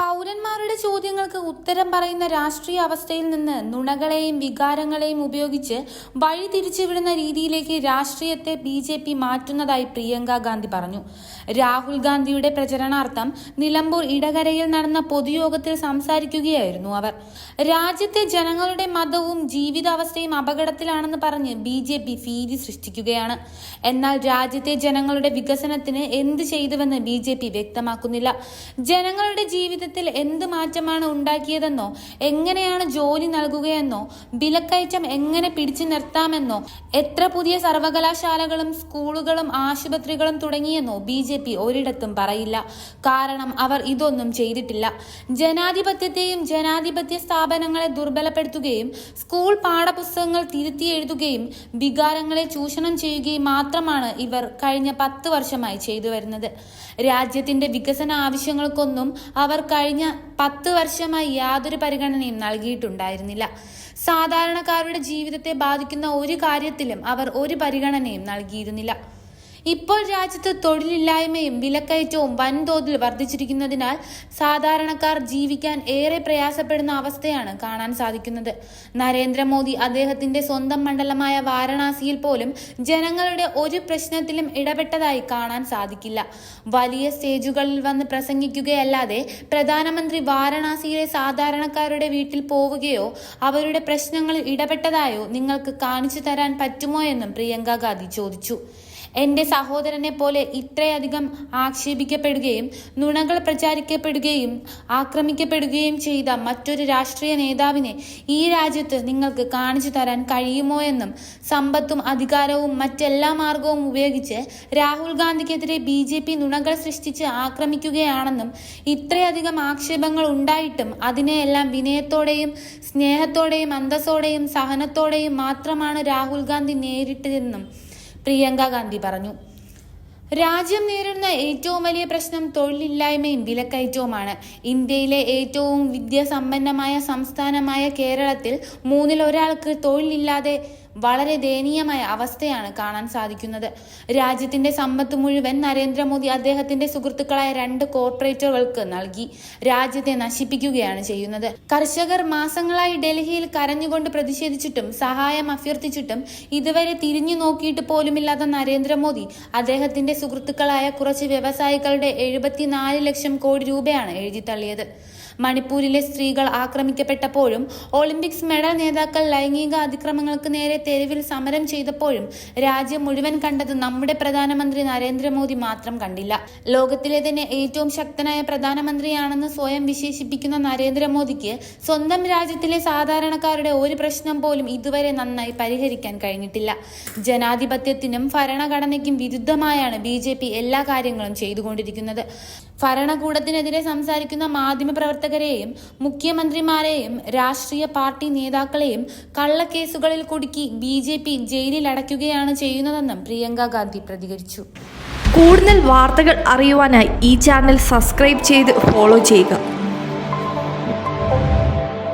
പൗരന്മാരുടെ ചോദ്യങ്ങൾക്ക് ഉത്തരം പറയുന്ന രാഷ്ട്രീയ അവസ്ഥയിൽ നിന്ന് നുണകളെയും വികാരങ്ങളെയും ഉപയോഗിച്ച് വഴി തിരിച്ചുവിടുന്ന രീതിയിലേക്ക് രാഷ്ട്രീയത്തെ ബി ജെ പി മാറ്റുന്നതായി പ്രിയങ്ക ഗാന്ധി പറഞ്ഞു. രാഹുൽ ഗാന്ധിയുടെ പ്രചരണാർത്ഥം നിലമ്പൂർ ഇടകരയിൽ നടന്ന പൊതുയോഗത്തിൽ സംസാരിക്കുകയായിരുന്നു അവർ. രാജ്യത്തെ ജനങ്ങളുടെ മതവും ജീവിതാവസ്ഥയും അപകടത്തിലാണെന്ന് പറഞ്ഞ് ബി ജെ പി ഭീതി സൃഷ്ടിക്കുകയാണ്. എന്നാൽ രാജ്യത്തെ ജനങ്ങളുടെ വികസനത്തിന് എന്ത് ചെയ്തുവെന്ന് ബി ജെ പി വ്യക്തമാക്കുന്നില്ല. ജനങ്ങളുടെ ജീവിതത്തിൽ എന്ത് മാറ്റമാണ് ഉണ്ടാക്കിയതെന്നോ എങ്ങനെയാണ് ജോലി നൽകുകയെന്നോ വിലക്കയറ്റം എങ്ങനെ പിടിച്ചു നിർത്താമെന്നോ എത്ര പുതിയ സർവകലാശാലകളും സ്കൂളുകളും ആശുപത്രികളും തുടങ്ങിയെന്നോ ബി ജെ പി ഒരിടത്തും പറയില്ല. കാരണം അവർ ഇതൊന്നും ചെയ്തിട്ടില്ല. ജനാധിപത്യത്തെയും ജനാധിപത്യ സ്ഥാപനങ്ങളെ ദുർബലപ്പെടുത്തുകയും സ്കൂൾ പാഠപുസ്തകങ്ങൾ തിരുത്തി എഴുതുകയും വികാരങ്ങളെ ചൂഷണം ചെയ്യുകയും മാത്രമാണ് ഇവർ കഴിഞ്ഞ പത്ത് വർഷമായി ചെയ്തു വരുന്നത്. രാജ്യത്തിന്റെ വികസന ആവശ്യങ്ങൾക്കൊന്നും അവർ കഴിഞ്ഞ പത്ത് വർഷമായി യാതൊരു പരിഗണനയും നൽകിയിട്ടുണ്ടായിരുന്നില്ല. സാധാരണക്കാരുടെ ജീവിതത്തെ ബാധിക്കുന്ന ഒരു കാര്യത്തിലും അവർ ഒരു പരിഗണനയും നൽകിയിരുന്നില്ല. ഇപ്പോൾ രാജ്യത്ത് തൊഴിലില്ലായ്മയും വിലക്കയറ്റവും വൻതോതിൽ വർദ്ധിച്ചിരിക്കുന്നതിനാൽ സാധാരണക്കാർ ജീവിക്കാൻ ഏറെ പ്രയാസപ്പെടുന്ന അവസ്ഥയാണ് കാണാൻ സാധിക്കുന്നത്. നരേന്ദ്രമോദി അദ്ദേഹത്തിന്റെ സ്വന്തം മണ്ഡലമായ വാരണാസിയിൽ പോലും ജനങ്ങളുടെ ഒരു പ്രശ്നത്തിലും ഇടപെട്ടതായി കാണാൻ സാധിക്കില്ല. വലിയ സ്റ്റേജുകളിൽ വന്ന് പ്രസംഗിക്കുകയല്ലാതെ പ്രധാനമന്ത്രി വാരണാസിയിലെ സാധാരണക്കാരുടെ വീട്ടിൽ പോവുകയോ അവരുടെ പ്രശ്നങ്ങളിൽ ഇടപെട്ടതായോ നിങ്ങൾക്ക് കാണിച്ചു തരാൻ പറ്റുമോ എന്നും പ്രിയങ്ക ഗാന്ധി ചോദിച്ചു. എന്റെ സഹോദരനെ പോലെ ഇത്രയധികം ആക്ഷേപിക്കപ്പെടുകയും നുണകൾ പ്രചാരിക്കപ്പെടുകയും ആക്രമിക്കപ്പെടുകയും ചെയ്ത മറ്റൊരു രാഷ്ട്രീയ നേതാവിനെ ഈ രാജ്യത്ത് നിങ്ങൾക്ക് കാണിച്ചു തരാൻ കഴിയുമോ എന്നും സമ്പത്തും അധികാരവും മറ്റെല്ലാ മാർഗവും ഉപയോഗിച്ച് രാഹുൽ ഗാന്ധിക്കെതിരെ ബി ജെ പി നുണകൾ സൃഷ്ടിച്ച് ആക്രമിക്കുകയാണെന്നും ഇത്രയധികം ആക്ഷേപങ്ങൾ ഉണ്ടായിട്ടും അതിനെയെല്ലാം വിനയത്തോടെയും സ്നേഹത്തോടെയും അന്തസ്സോടെയും സഹനത്തോടെയും മാത്രമാണ് രാഹുൽ ഗാന്ധി നേരിട്ടതെന്നും പ്രിയങ്ക ഗാന്ധി പറഞ്ഞു. രാജ്യം നേരിടുന്ന ഏറ്റവും വലിയ പ്രശ്നം തൊഴിലില്ലായ്മയും വിലക്കയറ്റവുമാണ്. ഇന്ത്യയിലെ ഏറ്റവും വിദ്യാസമ്പന്നമായ സംസ്ഥാനമായ കേരളത്തിൽ മൂന്നിൽ ഒരാൾക്ക് തൊഴിലില്ലാതെ വളരെ ദയനീയമായ അവസ്ഥയാണ് കാണാൻ സാധിക്കുന്നത്. രാജ്യത്തിന്റെ സമ്പത്ത് മുഴുവൻ നരേന്ദ്രമോദി അദ്ദേഹത്തിന്റെ സുഹൃത്തുക്കളായ രണ്ട് കോർപ്പറേറ്റുകൾക്ക് നൽകി. രാജ്യത്തെ നശിപ്പിക്കുകയാണ് ചെയ്യുന്നത്. കർഷകർ മാസങ്ങളായി ഡൽഹിയിൽ കരഞ്ഞുകൊണ്ട് പ്രതിഷേധിച്ചിട്ടും സഹായം അഭ്യർത്ഥിച്ചിട്ടും ഇതുവരെ തിരിഞ്ഞു നോക്കിയിട്ട് പോലുമില്ലാത്ത നരേന്ദ്രമോദി അദ്ദേഹത്തിന്റെ സുഹൃത്തുക്കളായ കുറച്ച് വ്യവസായികളുടെ എഴുപത്തിനാല് ലക്ഷം കോടി രൂപയാണ് എഴുതിത്തള്ളിയത്. മണിപ്പൂരിലെ സ്ത്രീകൾ ആക്രമിക്കപ്പെട്ടപ്പോഴും ഒളിമ്പിക്സ് മെഡൽ നേതാക്കൾ ലൈംഗിക അതിക്രമങ്ങൾക്ക് നേരെ തെരുവിൽ സമരം ചെയ്തപ്പോഴും രാജ്യം മുഴുവൻ കണ്ടത് നമ്മുടെ പ്രധാനമന്ത്രി നരേന്ദ്രമോദി മാത്രം കണ്ടില്ല. ലോകത്തിലെ തന്നെ ഏറ്റവും ശക്തനായ പ്രധാനമന്ത്രിയാണെന്ന് സ്വയം വിശേഷിപ്പിക്കുന്ന നരേന്ദ്രമോദിക്ക് സ്വന്തം രാജ്യത്തിലെ സാധാരണക്കാരുടെ ഒരു പ്രശ്നം പോലും ഇതുവരെ നന്നായി പരിഹരിക്കാൻ കഴിഞ്ഞിട്ടില്ല. ജനാധിപത്യത്തിനും ഭരണഘടനയ്ക്കും വിരുദ്ധമായാണ് ബി എല്ലാ കാര്യങ്ങളും ചെയ്തുകൊണ്ടിരിക്കുന്നത്. ഭരണകൂടത്തിനെതിരെ സംസാരിക്കുന്ന മാധ്യമപ്രവർത്തകരെയും മുഖ്യമന്ത്രിമാരെയും രാഷ്ട്രീയ പാർട്ടി നേതാക്കളെയും കള്ളക്കേസുകളിൽ കുടുക്കി ബി ജെ പി ജയിലിൽ അടയ്ക്കുകയാണ് ചെയ്യുന്നതെന്നും പ്രിയങ്ക ഗാന്ധി പ്രതികരിച്ചു. കൂടുതൽ വാർത്തകൾ അറിയുവാനായി ഈ ചാനൽ സബ്സ്ക്രൈബ് ചെയ്ത് ഫോളോ ചെയ്യുക.